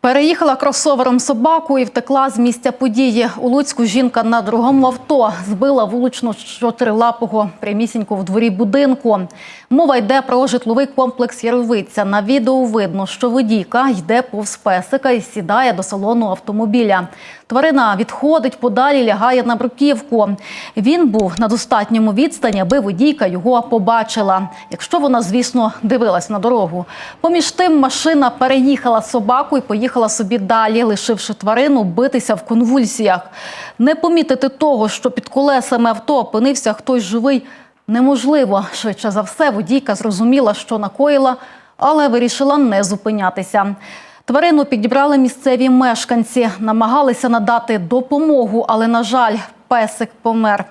Переїхала кросовером собаку і втекла з місця події. У Луцьку жінка на другому авто збила вуличну чотирилапого прямісінько в дворі будинку. Мова йде про житловий комплекс Яровиця. На відео видно, що водійка йде повз песика і сідає до салону автомобіля. Тварина відходить подалі, лягає на бруківку. Він був на достатньому відстані, аби водійка його побачила. Якщо вона, звісно, дивилась на дорогу. Поміж тим машина переїхала собаку і поїхала собі далі, лишивши тварину битися в конвульсіях. Не помітити того, що під колесами авто опинився хтось живий, неможливо. Швидше за все, водійка зрозуміла, що накоїла, але вирішила не зупинятися. Тварину підібрали місцеві мешканці, намагалися надати допомогу, але, на жаль, песик помер.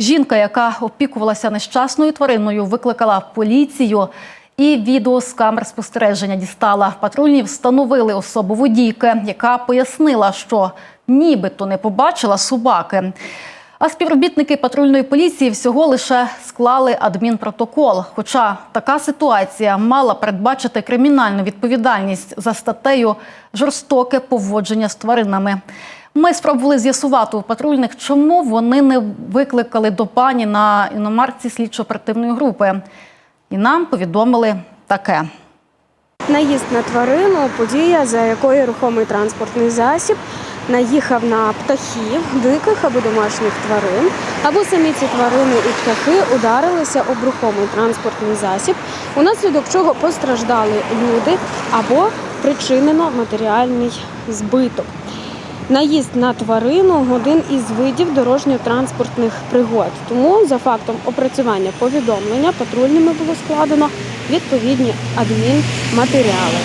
Жінка, яка опікувалася нещасною твариною, викликала поліцію і відео з камер спостереження дістала. Патрульні встановили особу водійки, яка пояснила, що нібито не побачила собаки. А співробітники патрульної поліції всього лише склали адмінпротокол. Хоча така ситуація мала передбачити кримінальну відповідальність за статтею жорстоке поводження з тваринами. Ми спробували з'ясувати у патрульних, чому вони не викликали до пані на іномарці слідчо-оперативної групи. І нам повідомили таке. Наїзд на тварину подія, за якою рухомий транспортний засіб наїхав на птахів, диких або домашніх тварин, або самі ці тварини і птахи ударилися об рухомий транспортний засіб, унаслідок чого постраждали люди або причинено матеріальний збиток. Наїзд на тварину один із видів дорожньо-транспортних пригод. Тому за фактом опрацювання повідомлення патрульними було складено відповідні адмінматеріали.